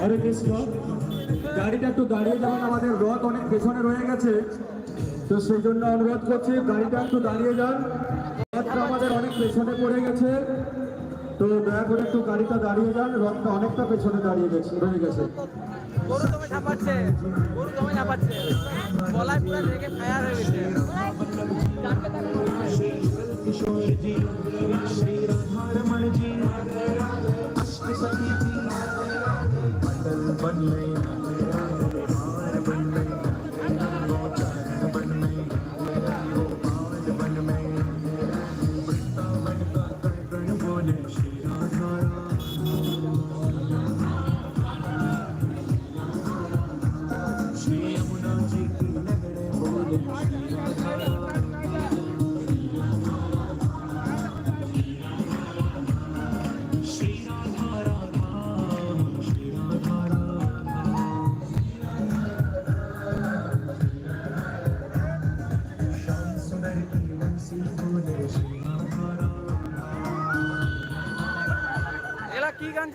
হরে কৃষ্ণ গাড়িটা একটু দাঁড়িয়ে যাবেন আমাদের রথ অনেক পেছনে রয়ে গেছে। তো সেই জন্য অনুরোধ করছি গাড়িটা একটু দাঁড়িয়ে যান। রথটা আমাদের অনেক পেছনে পড়ে গেছে। তো দয়া করে একটু গাড়িটা দাঁড়িয়ে যান রথটা অনেকটা পেছনে দাঁড়িয়ে গেছে রয়ে গেছে। ফায়ার হয়ে গেছে। Amen.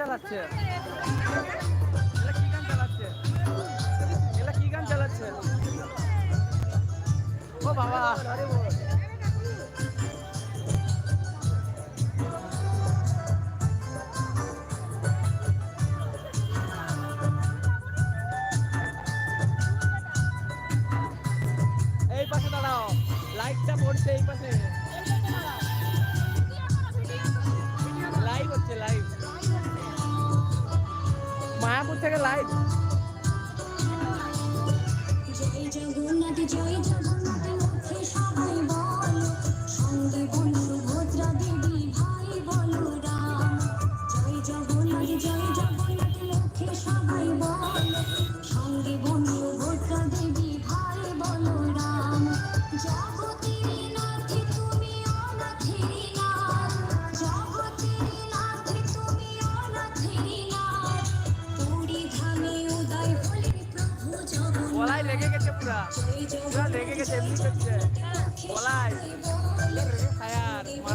চালাচ্ছে। কি এলা কি গান চালাচ্ছে? ও বাবা। এই পাশে দাঁড়াও। পড়ছে এই পাশে। লাইভ হচ্ছে লাইভ মায়াপুর থেকে লাইভ জয় জগন্নাথ জয় জগন্নাথ।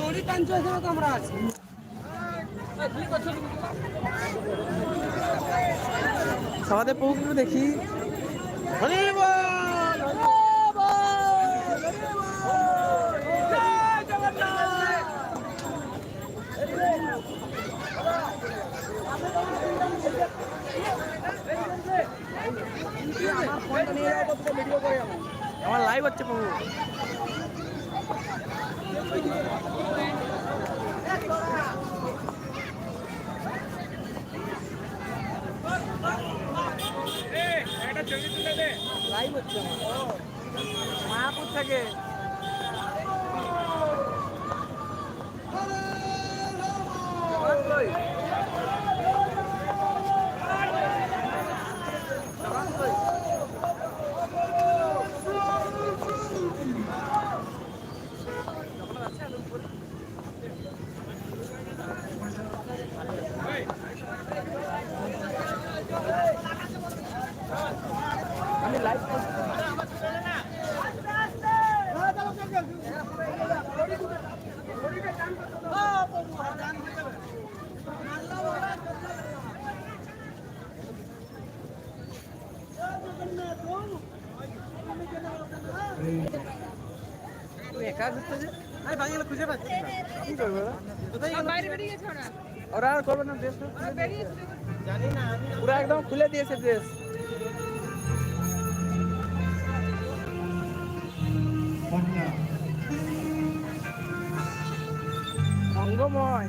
দড়ি টানছো এখানে তো আমরা আছি। আমাদের দেখি। আমার লাইভ হচ্ছে প্রভু। লাইভ হচ্ছে মায়াপুর থেকে। খুঁজে পাচ্ছি না। কি করব ওরা? কোথায় বাইরে বেরিয়ে গেছে ওরা। ওরা আর করবে না ড্রেস ওরা জানি না পুরো একদম খুলে দিয়েছে ড্রেস অঙ্গময়।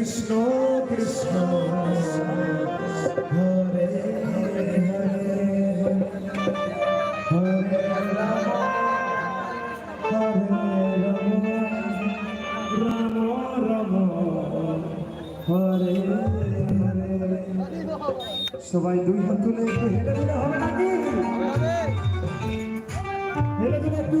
কৃষ্ণ কৃষ্ণ, হরে হরে হরে রাম হরে রাম রাম রাম হরে সবাই দুই হাত তুলে একটু হেলে দিলে হবে নাকি? হেলে দিলে একটু।